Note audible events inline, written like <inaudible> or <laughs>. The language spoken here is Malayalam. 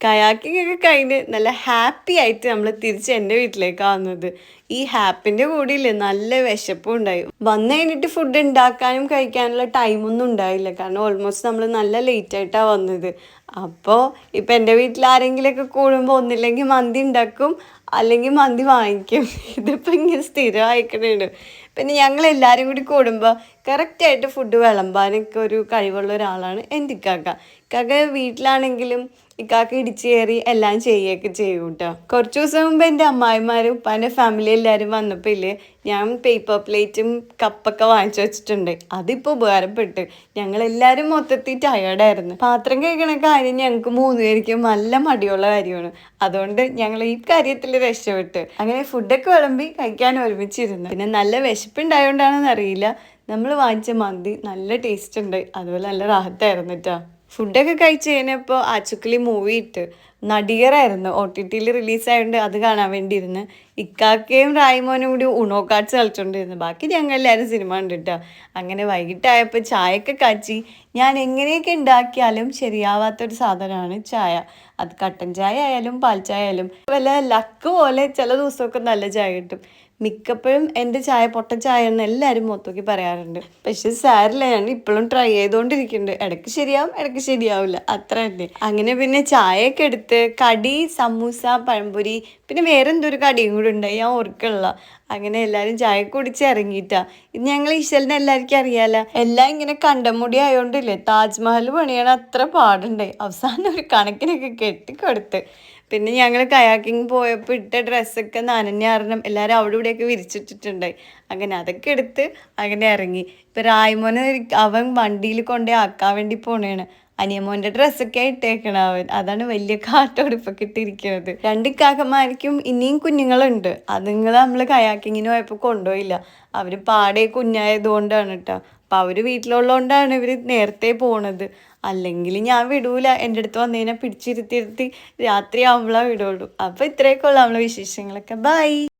കയാക്കിംഗ് ഒക്കെ കഴിഞ്ഞ് നല്ല ഹാപ്പി ആയിട്ട് നമ്മൾ തിരിച്ച് എന്റെ വീട്ടിലേക്കാണ് വന്നത്. ഈ ഹാപ്പിന്റെ കൂടിയില്ലേ നല്ല വിശപ്പും ഉണ്ടായി. വന്നു കഴിഞ്ഞിട്ട് ഫുഡ് ഉണ്ടാക്കാനും കഴിക്കാനുള്ള ടൈമൊന്നും ഉണ്ടായില്ല. കാരണം ഓൾമോസ്റ്റ് നമ്മൾ നല്ല ലേറ്റ് ആയിട്ടാണ് വന്നത്. അപ്പോൾ ഇപ്പം എന്റെ വീട്ടിൽ ആരെങ്കിലുമൊക്കെ കൂടുമ്പോൾ ഒന്നില്ലെങ്കിൽ മന്തി ഉണ്ടാക്കും അല്ലെങ്കിൽ മന്തി വാങ്ങിക്കും. <laughs> ഇതിപ്പോൾ ഇങ്ങനെ സ്ഥിരമായിക്കണേണ്. പിന്നെ ഞങ്ങൾ എല്ലാവരും കൂടി കൂടുമ്പോൾ കറക്റ്റായിട്ട് ഫുഡ് വിളമ്പാനൊക്കെ ഒരു കഴിവുള്ള ഒരാളാണ് എന്റെ ഇക്കാക്ക. ഇക്കാക്ക വീട്ടിലാണെങ്കിലും ഇക്കാക്ക ഇടിച്ചു കയറി എല്ലാം ചെയ്യുകയൊക്കെ ചെയ്യും കേട്ടോ കുറച്ച് ദിവസം മുമ്പ് എന്റെ അമ്മായിമാരും ഉപ്പാന്റെ ഫാമിലി എല്ലാവരും വന്നപ്പോൾ ഇല്ലേ ഞാൻ പേപ്പർ പ്ലേറ്റും കപ്പൊക്കെ വാങ്ങിച്ചു വെച്ചിട്ടുണ്ട്. അതിപ്പോൾ ഉപകാരപ്പെട്ട്. ഞങ്ങളെല്ലാവരും മൊത്തത്തിൽ ടയേർഡായിരുന്നു പാത്രം കഴിക്കണ കാര്യം ഞങ്ങൾക്ക് മൂന്ന് പേർക്ക് നല്ല മടിയുള്ള കാര്യമാണ്. അതുകൊണ്ട് ഞങ്ങൾ ഈ കാര്യത്തിൽ രക്ഷപ്പെട്ട് അങ്ങനെ ഫുഡൊക്കെ വിളമ്പി കഴിക്കാൻ ഒരുമിച്ചിരുന്നു. പിന്നെ നല്ല വിശപ്പുണ്ടായോണ്ടാണെന്ന് അറിയില്ല. നമ്മൾ വാങ്ങിച്ച മന്തി നല്ല ടേസ്റ്റ് ഉണ്ട്. അതുപോലെ നല്ല റാഹത്തായിരുന്നു കേട്ടോ ഫുഡൊക്കെ കഴിച്ച് കഴിഞ്ഞപ്പോൾ ആച്ചുക്കലി മൂവി ഇട്ട്. നടികരായിരുന്നു. ഒ ടി ടിയിൽ റിലീസായതുകൊണ്ട് അത് കാണാൻ വേണ്ടി ഇരുന്ന് ഇക്കാക്കയും റായ്മോനും കൂടി ഉണോ കാർഡ്സ് കളിച്ചോണ്ടിരുന്നു. ബാക്കി ഞങ്ങൾ എല്ലാവരും സിനിമ കണ്ടിട്ടാ. അങ്ങനെ വൈകിട്ടായപ്പോൾ ചായയൊക്കെ കാച്ചി. ഞാൻ എങ്ങനെയൊക്കെ ഉണ്ടാക്കിയാലും ശരിയാവാത്തൊരു സാധനമാണ് ചായ. അത് കട്ടൻ ചായ ആയാലും പാൽ ചായ ആയാലും വല്ല ലക്ക് പോലെ ചില ദിവസമൊക്കെ നല്ല ചായ കിട്ടും. മിക്കപ്പോഴും എന്റെ ചായ പൊട്ട ചായ എന്ന് എല്ലാവരും മൊത്തമൊക്കെ പറയാറുണ്ട്. പക്ഷെ സാരില്ല ഞാൻ ഇപ്പോഴും ട്രൈ ചെയ്തുകൊണ്ടിരിക്കുന്നുണ്ട് ഇടയ്ക്ക് ശരിയാവും ഇടയ്ക്ക് ശരിയാവില്ല അത്ര തന്നെ അങ്ങനെ പിന്നെ ചായയൊക്കെ എടുത്ത് കടി സമൂസ പഴംപൊരി പിന്നെ വേറെ എന്തോ ഒരു കടിയും കൂടി ഉണ്ടായി ഞാൻ ഓർക്കുള്ള. അങ്ങനെ എല്ലാവരും ചായ കുടിച്ച് ഇറങ്ങിയിട്ടാ. ഇത് ഞങ്ങൾ ഈശ്വലിനെ എല്ലാവർക്കും അറിയാലോ. എല്ലാം ഇങ്ങനെ കണ്ടമുടി ആയതുകൊണ്ടില്ലേ താജ്മഹൽ പണിയണ അത്ര പാടുണ്ടായി അവസാനം ഒരു കണക്കിനൊക്കെ കെട്ടിക്കൊടുത്ത്. പിന്നെ ഞങ്ങൾ കയാക്കിങ് പോയപ്പോൾ ഇട്ട ഡ്രസ്സൊക്കെ നനഞ്ഞ കാരണം എല്ലാവരും അവിടെ ഇവിടെയൊക്കെ വിരിച്ചിട്ടിട്ടുണ്ടായി അങ്ങനെ അതൊക്കെ എടുത്ത് അങ്ങനെ ഇറങ്ങി. ഇപ്പം റായ്മോനെ അവൻ വണ്ടിയിൽ കൊണ്ടേ ആക്കാൻ വേണ്ടി പോണേണ്. അനിയമോന്റെ ഡ്രസ്സൊക്കെ ഇട്ടേക്കണ അവൻ. അതാണ് വലിയ കാട്ടോടിപ്പൊക്കെ ഇട്ടിരിക്കുന്നത് രണ്ട് കാക്കന്മാർക്കും ഇനിയും കുഞ്ഞുങ്ങളുണ്ട്. അതുങ്ങൾ നമ്മൾ കയാക്കിങ്ങിന് പോയപ്പോൾ കൊണ്ടുപോയില്ല. അവർ പാടെ കുഞ്ഞായതുകൊണ്ടാണ് കേട്ടോ അപ്പം അവർ വീട്ടിലുള്ളതുകൊണ്ടാണ് ഇവർ നേരത്തെ പോണത്. അല്ലെങ്കിൽ ഞാൻ വിടൂല. എന്റെ അടുത്ത് വന്നതിനെ പിടിച്ചിരുത്തിരുത്തി രാത്രി ആവുമ്പോഴാണ് വിടുള്ളൂ. അപ്പോൾ ഇത്രയൊക്കെ ഉള്ളു നമ്മളെ വിശേഷങ്ങളൊക്കെ. ബൈ.